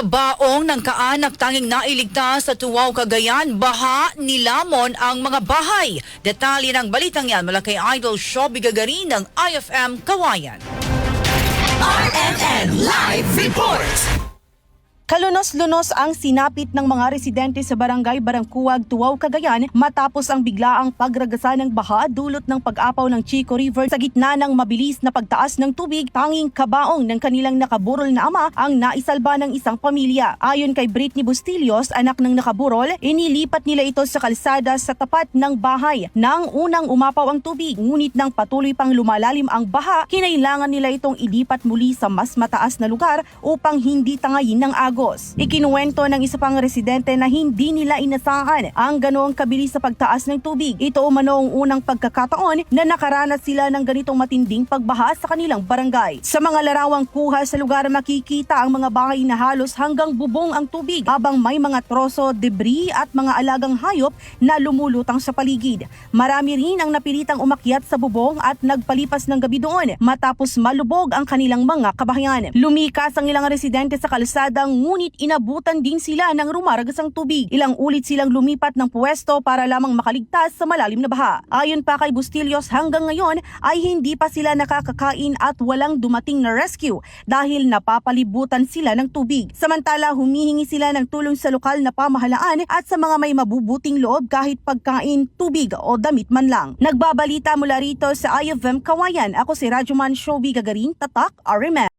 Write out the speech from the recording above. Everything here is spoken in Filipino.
Kabaong ng kaanak tanging nailigtas sa Tuwaw, Cagayan, baha nilamon ang mga bahay. Detalye ng balitang yan mula kay Idol Shobby Gagarin ng IFM Kawayan. RMN Live Report! Kalunos-lunos ang sinapit ng mga residente sa barangay Barangkuwag, Tuwaw, Cagayan matapos ang biglaang pagragasa ng baha dulot ng pag-apaw ng Chico River sa gitna ng mabilis na pagtaas ng tubig tanging kabaong ng kanilang nakaburol na ama ang naisalba ng isang pamilya. Ayon kay Britney Bustillos, anak ng nakaburol, inilipat nila ito sa kalsada sa tapat ng bahay. Nang unang umapaw ang tubig, ngunit nang patuloy pang lumalalim ang baha, kinailangan nila itong ilipat muli sa mas mataas na lugar upang hindi tangayin ng agos. Ikinuwento ng isa pang residente na hindi nila inasahan ang ganoong kabilis sa pagtaas ng tubig. Ito umano ang unang pagkakataon na nakaranas sila ng ganitong matinding pagbaha sa kanilang barangay. Sa mga larawang kuha sa lugar makikita ang mga bahay na halos hanggang bubong ang tubig habang may mga troso, debris at mga alagang hayop na lumulutang sa paligid. Marami rin ang napilitang umakyat sa bubong at nagpalipas ng gabi doon matapos malubog ang kanilang mga kabahayan. Lumikas ang ilang residente sa kalsadang ngunit inabutan din sila ng rumaragas ang tubig. Ilang ulit silang lumipat ng pwesto para lamang makaligtas sa malalim na baha. Ayon pa kay Bustillos hanggang ngayon ay hindi pa sila nakakakain at walang dumating na rescue dahil napapalibutan sila ng tubig. Samantala humihingi sila ng tulong sa lokal na pamahalaan at sa mga may mabubuting loob kahit pagkain, tubig o damit man lang. Nagbabalita mula rito sa IFM Kawayan. Ako si Rajuman Shobi Gagarin, Tatak, RMN.